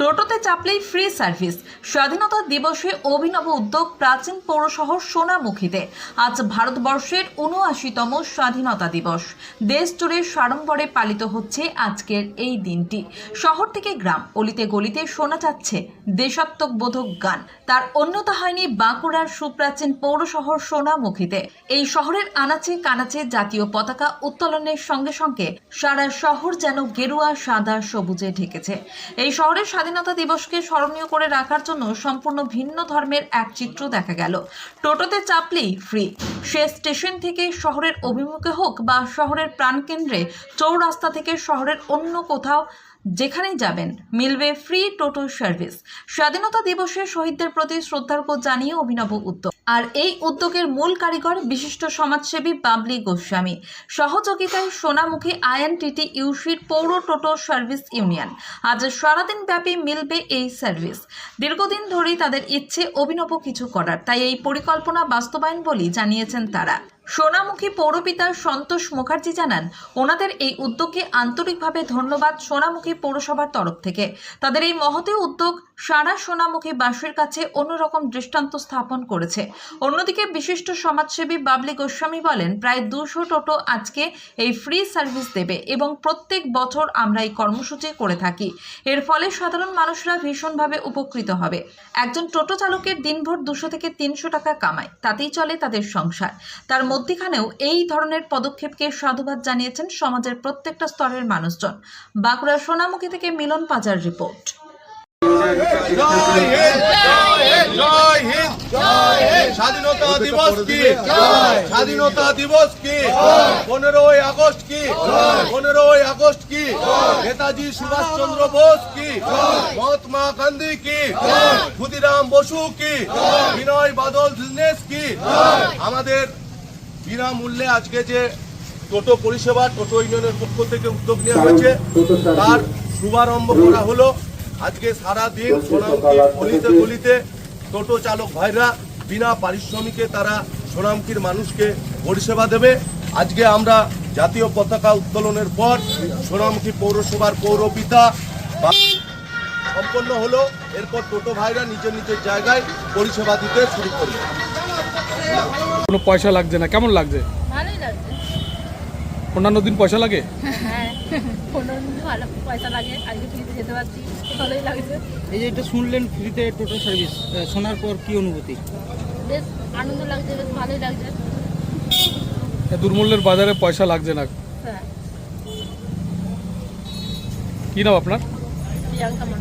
টোটোতে চাপলেই free service. স্বাধীনতা দিবসে অভিনব উদ্যোগ প্রাচীন পৌর শহর সোনামুখীতে। আজ ভারতবর্ষের উনআশিতম স্বাধীনতা দিবস। দেশ জুড়ে সাড়ম্বরে পালিত হচ্ছে আজকের এই দিনটি। শহর থেকে গ্রাম, অলিতে গলিতে শোনা যাচ্ছে দেশাত্মবোধক গান। তার অন্যতা হয়নি বাঁকুড়ার সুপ্রাচীন পৌর শহর সোনামুখীতে। এই শহরের আনাচে কানাচে জাতীয় পতাকা উত্তোলনের সঙ্গে সঙ্গে সারা শহর যেন গেরুয়া সাদা সবুজে ঢেকেছে। এই শহরের স্বাধীনতা দিবসকে স্মরণীয় করে রাখার জন্য সম্পূর্ণ ভিন্ন ধর্মের এক চিত্র দেখা গেল। টোটোতে চাপলেই ফ্রি সে স্টেশন থেকে শহরের অভিমুখে হোক বা শহরের প্রাণকেন্দ্রে, চৌরাস্তা থেকে শহরের অন্য কোথাও যেখানেই যাবেন, মিলবে ফ্রি টোটো সার্ভিস স্বাধীনতা দিবসে শহীদদের প্রতি শ্রদ্ধার্ঘ্য জানিয়ে অভিনব উদ্যোগ। আর এই উদ্যোগের মূল কারিগর বিশিষ্ট সমাজসেবী বাবলি গোস্বামী। সহযোগিতায় সোনামুখী আইএনটিটি ইউসির পৌর টোটো সার্ভিস ইউনিয়ন। আজ সারাদিন ব্যাপী মিলবে এই সার্ভিস। দীর্ঘদিন ধরেই তাদের ইচ্ছে অভিনব কিছু করার। তাই এই পরিকল্পনা বাস্তবায়ন বলেই জানিয়েছেন তারা। সোনামুখী পৌরপিতা সন্তোষ মুখার্জি জানান, ওনাদের এই উদ্যোগকে আন্তরিকভাবে ধন্যবাদ সোনামুখী পৌরসভার তরফ থেকে। তাদের এই মহতে উদ্যোগ সারা সোনামুখী বাসীর কাছে অন্যরকম দৃষ্টান্ত স্থাপন করেছে। অন্যদিকে বিশিষ্ট সমাজসেবী বাবলি গোস্বামী বলেন, প্রায় দুশো টোটো আজকে এই ফ্রি সার্ভিস দেবে এবং প্রত্যেক বছর আমরা এই কর্মসূচি করে থাকি। এর ফলে সাধারণ মানুষরা ভীষণভাবে উপকৃত হবে। একজন টোটো চালকের দিনভর দুশো থেকে তিনশো টাকা কামায়, তাতেই চলে তাদের সংসার। তার মধ্যখানেও এই ধরনের পদক্ষেপকে সাধুবাদ জানিয়েছেন সমাজের প্রত্যেকটা স্তরের মানুষজন। বাঁকুড়া সোনামুখী থেকে মিলন পাজার রিপোর্ট। স্বাধীনতা দিবস কি স্বাধীনতা দিবস কি পনেরোই আগস্ট কি? পনেরোই আগস্ট কি? নেতাজি সুভাষ চন্দ্র বোস কি? মহাত্মা গান্ধী কি? ক্ষুদিরাম বসু কি? বিনয় বাদল কি? আমাদের বিনামূল্যে আজকে যে টোটো পরিষেবা টোটো ইউনিয়নের পক্ষ থেকে উদ্যোগ নেওয়া হয়েছে তার শুভারম্ভ করা হলো। আজকে সারা দিন সোনামুখী গলিতে গলিতে টোটো চালক ভাইরা বিনা পারিশ্রমিকে তারা সোনামুখীর মানুষকে পরিষেবা দেবে। আজকে আমরা জাতীয় পতাকা উত্তোলনের পর সোনামুখী পৌরসভার পৌরপিতা বা- সম্পন্ন হলো এরপর টোটো ভাইরা নিজের নিজের জায়গায় পরিষেবা দিতে শুরু করবে কোনো পয়সা লাগছে না? কেমন লাগছে? ভালোই লাগছে। অন্যান্য দিন পয়সা লাগে? হ্যাঁ এই যে এটা শুনলেন ফ্রিতে টোটো সার্ভিস শোনার পর কি অনুভূতি? বেশ আনন্দ লাগছে বেশ ভালোই লাগছে। দুর্মূল্যের বাজারে পয়সা লাগছে না? হ্যাঁ। কি নাম আপনার? 讲什么？